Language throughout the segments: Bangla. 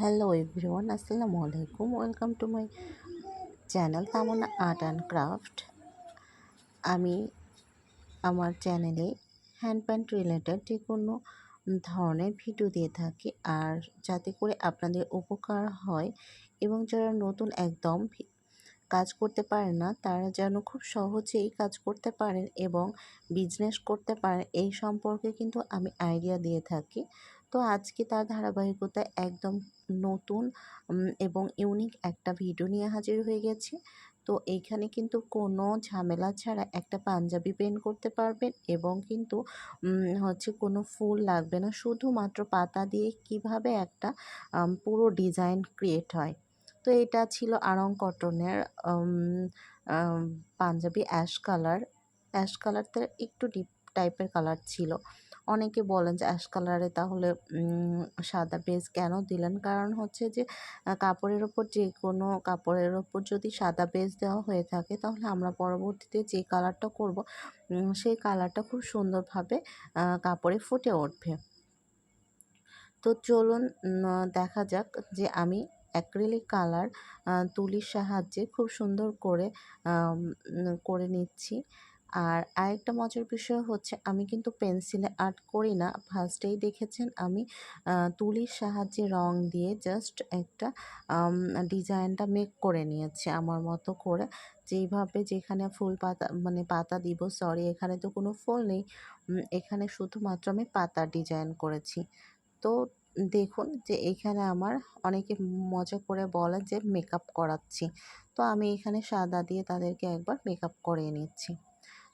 হ্যালো এভরিওয়ান, আসসালামু আলাইকুম। Welcome to my channel Tamanna art and craft. আমি আমার চ্যানেলে হ্যান্ড প্যান্ট রিলেটেড যে কোনো ধরনের ভিডিও দিয়ে থাকি, আর যাতে করে আপনাদের উপকার হয় এবং যারা নতুন একদম কাজ করতে পারেন না, তারা যেন খুব সহজেই কাজ করতে পারেন এবং বিজনেস করতে পারেন, এই সম্পর্কে কিন্তু আমি আইডিয়া দিয়ে থাকি। তো আজকে তার ধারাবাহিকতায় একদম নতুন এবং ইউনিক একটা ভিডিও নিয়ে হাজির হয়ে গেছি। তো এইখানে কিন্তু কোনো ঝামেলা ছাড়া একটা পাঞ্জাবি পেন করতে পারবেন এবং কিন্তু হচ্ছে কোনো ফুল লাগবে না। শুধুমাত্র পাতা দিয়ে কীভাবে একটা পুরো ডিজাইন ক্রিয়েট হয়। তো এটা ছিল আরং কটনের পাঞ্জাবি অ্যাশ কালার। অ্যাশ কালারটা একটু ডিপ টাইপের কালার ছিল। অনেকে বলেন যে অ্যাশ কালারে তাহলে সাদা বেজ কেন দিলেন? কারণ হচ্ছে যে কাপড়ের ওপর যে কোনো কাপড়ের ওপর যদি সাদা বেজ দেওয়া হয়ে থাকে, তাহলে আমরা পরবর্তীতে যে কালারটা করব সেই কালারটা খুব সুন্দরভাবে কাপড়ে ফুটে উঠবে। তো চলুন দেখা যাক যে আমি অ্যাক্রিলিক কালার তুলির সাহায্যে খুব সুন্দর করে করে নিচ্ছি। আর আরেকটা মজার বিষয় হচ্ছে আমি কিন্তু পেন্সিলে আর্ট করি না। ফার্স্টেই দেখেছেন আমি তুলির সাহায্যে রং দিয়ে জাস্ট একটা ডিজাইনটা মেক করে নিয়েছি আমার মতো করে। যেইভাবে যেখানে ফুল পাতা মানে পাতা দিব, সরি, এখানে তো কোনো ফুল নেই এখানে শুধুমাত্র আমি পাতার ডিজাইন করেছি। তো দেখুন যে, এখানে আমার অনেকে মজা করে বলে যে, মেকআপ করাচ্ছি। তো আমি এখানে সাদা দিয়ে তাদেরকে একবার মেকআপ করিয়ে নিচ্ছি।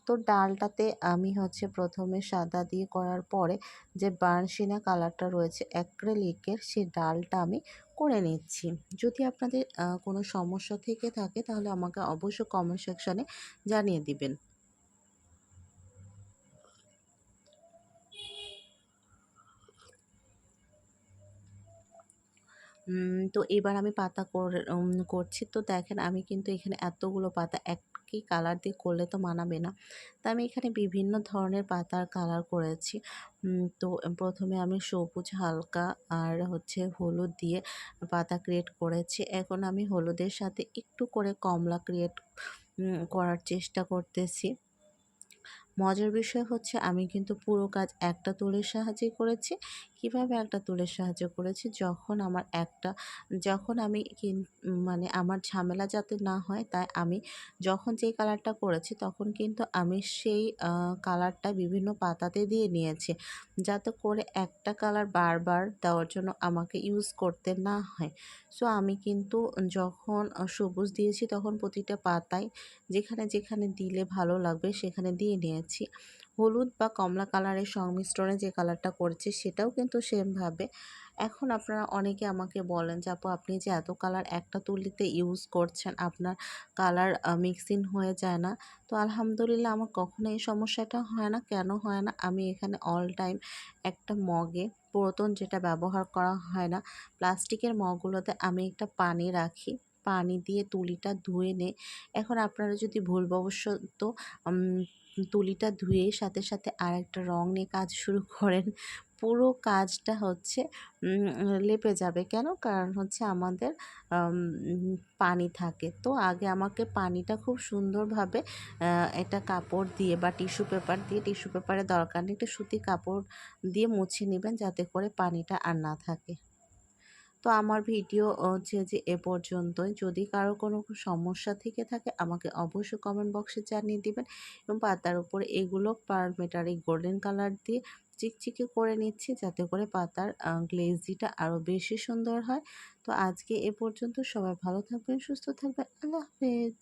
তো ডালটাতে আমি হচ্ছে প্রথমে সাদা দিয়ে করার পরে যে বার্নসিনা কালারটা রয়েছে, অ্যাক্রেলিকের সেই ডালটা আমি করে নিচ্ছি। যদি আপনাদের কোনো সমস্যা থেকে থাকে তাহলে আমাকে অবশ্যই কমেন্ট সেকশানে জানিয়ে দিবেন। তো এবার আমি পাতা করছি। তো দেখেন আমি কিন্তু এখানে এতগুলো পাতা একই কালার দিয়ে করলে তো মানাবে না। তা আমি এখানে বিভিন্ন ধরনের পাতার কালার করেছি। তো প্রথমে আমি সবুজ হালকা আর হচ্ছে হলুদ দিয়ে পাতা ক্রিয়েট করেছি। এখন আমি হলুদের সাথে একটু করে কমলা ক্রিয়েট করার চেষ্টা করতেছি। মজার বিষয় হচ্ছে আমি কিন্তু পুরো কাজ একটা তুলির সাহায্যে করেছি। কীভাবে একটা তুলের সাহায্য করেছি? যখন আমার একটা, যখন আমি মানে আমার ঝামেলা যাতে না হয়, তাই আমি যখন যেই কালারটা করেছি, তখন কিন্তু আমি সেই কালারটা বিভিন্ন পাতাতে দিয়ে নিয়েছি। যাতে করে একটা কালার বারবার দেওয়ার জন্য আমাকে ইউজ করতে না হয়। সো, আমি কিন্তু যখন সবুজ দিয়েছি, তখন প্রতিটা পাতায় যেখানে যেখানে দিলে ভালো লাগবে, সেখানে দিয়ে নিয়েছি। হলুদ বা কমলা কালারের সংমিশ্রণে যে কালারটা করেছি সেটাও কিন্তু সেমভাবে। এখন আপনারা অনেকে আমাকে বলেন যে, আপু, আপনি যে এত কালার একটা তুলিতে ইউজ করছেন, আপনার কালার মিক্সিং হয়ে যায় না। তো আলহামদুলিল্লাহ আমার কখনো এই সমস্যাটা হয় না। কেন হয় না? আমি এখানে অল টাইম একটা মগে, পুরাতন যেটা ব্যবহার করা হয় না, প্লাস্টিকের মগগুলোতে আমি একটা পানি রাখি। পানি দিয়ে তুলিটা ধুয়ে নে এখন আপনারা যদি ভুলবশত তুলিটা ধুয়ে সাথে সাথে আর একটা রং নিয়ে কাজ শুরু করেন। পুরো কাজটা হচ্ছে লেপে যাবে। কেন? কারণ হচ্ছে আমাদের পানি থাকে। তো আগে আমাকে পানিটা খুব সুন্দরভাবে একটা কাপড় দিয়ে বা টিস্যু পেপার দিয়ে, টিস্যু পেপারের দরকার নেই, একটা সুতি কাপড় দিয়ে মুছে নেবেন যাতে করে পানিটা আর না থাকে। তো আমার ভিডিও হচ্ছে যে এ পর্যন্তই। যদি কারও কোনো সমস্যা থেকে থাকে, আমাকে অবশ্যই কমেন্ট বক্সে জানিয়ে দিবেন এবং পাতার উপরে এগুলো পার মেটারি গোল্ডেন কালার দিয়ে চিকচিকে করে নিচ্ছি যাতে করে পাতার গ্লেজিটা আরও বেশি সুন্দর হয়। তো আজকে এ পর্যন্ত সবাই ভালো থাকবেন, সুস্থ থাকবেন। আল্লাহ হাফেজ।